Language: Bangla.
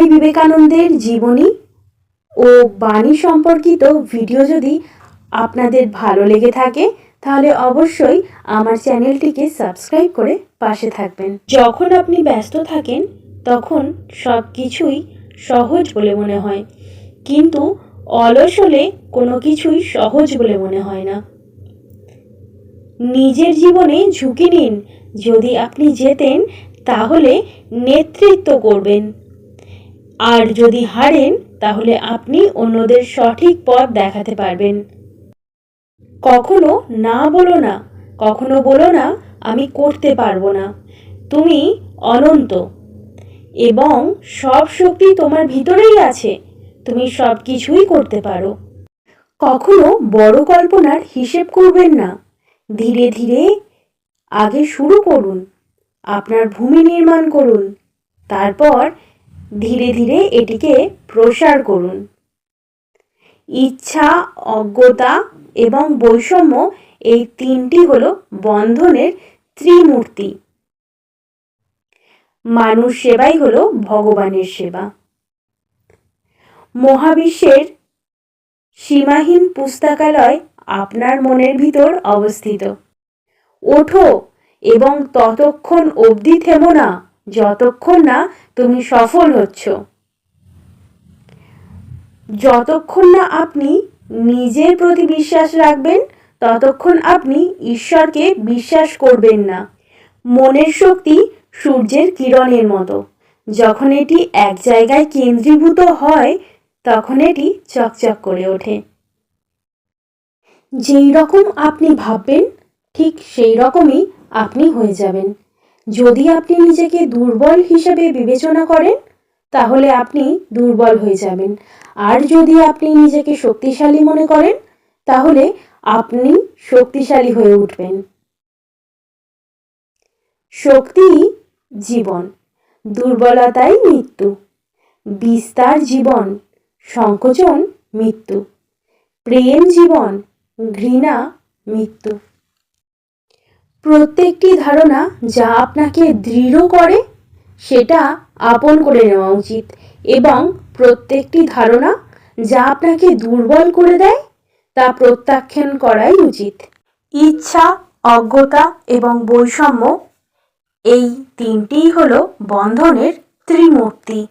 স্বামী বিবেকানন্দের জীবনী ও বাণী সম্পর্কিত ভিডিও যদি আপনাদের ভালো লেগে থাকে, তাহলে অবশ্যই আমার চ্যানেলটিকে সাবস্ক্রাইব করে পাশে থাকবেন। যখন আপনি ব্যস্ত থাকেন, তখন সব কিছুই সহজ বলে মনে হয়। কিন্তু অলস হলে কোনো কিছুই সহজ বলে মনে হয় না। নিজের জীবনে ঝুঁকি নিন। যদি আপনি যেতেন, তাহলে নেতৃত্ব করবেন। আর যদি হারেন, তাহলে আপনি অন্যদের সঠিক পথ দেখাতে পারবেন। কখনো না বলো না, কখনো বলো না, আমি করতে পারব না। তুমি অনন্ত, এবং সব শক্তি তোমার ভিতরেই আছে। তুমি সব কিছুই করতে পারো। কখনো বড় কল্পনার হিসেব করবেন না। ধীরে ধীরে আগে শুরু করুন। আপনার ভূমি নির্মাণ করুন। তারপর ধীরে ধীরে এটিকে প্রসার করুন। ইচ্ছা, অজ্ঞতা এবং বৈষম্য এই তিনটি হল বন্ধনের ত্রিমূর্তি। মানুষ সেবাই হল ভগবানের সেবা। মহাবিশ্বের সীমাহীন পুস্তকালয় আপনার মনের ভিতর অবস্থিত। ওঠো এবং ততক্ষণ অবধি থেমো না। যতক্ষণ না তুমি সফল হচ্ছ। যতক্ষণ না আপনি নিজের প্রতি বিশ্বাস রাখবেন, ততক্ষণ আপনি ঈশ্বরকে বিশ্বাস করবেন না। মনের শক্তি সূর্যের কিরণের মতো। যখন এটি এক জায়গায় কেন্দ্রীভূত হয়, তখন এটি চকচক করে ওঠে। যেই রকম আপনি ভাববেন, ঠিক সেই রকমই আপনি হয়ে যাবেন। যদি আপনি নিজেকে দুর্বল হিসেবে বিবেচনা করেন, তাহলে আপনি দুর্বল হয়ে যাবেন। আর যদি আপনি নিজেকে শক্তিশালী মনে করেন, তাহলে আপনি শক্তিশালী হয়ে উঠবেন। শক্তি জীবন, দুর্বলতাই মৃত্যু। বিস্তার জীবন, সংকোচন মৃত্যু। প্রেম জীবন, ঘৃণা মৃত্যু। প্রত্যেকটি ধারণা যা আপনাকে দৃঢ় করে, সেটা আপন করে নেওয়া উচিত। এবং প্রত্যেকটি ধারণা যা আপনাকে দুর্বল করে দেয়, তা প্রত্যাখ্যান করাই উচিত। ইচ্ছা, অজ্ঞতা এবং বৈষম্য, এই তিনটিই হলো বন্ধনের ত্রিমূর্তি।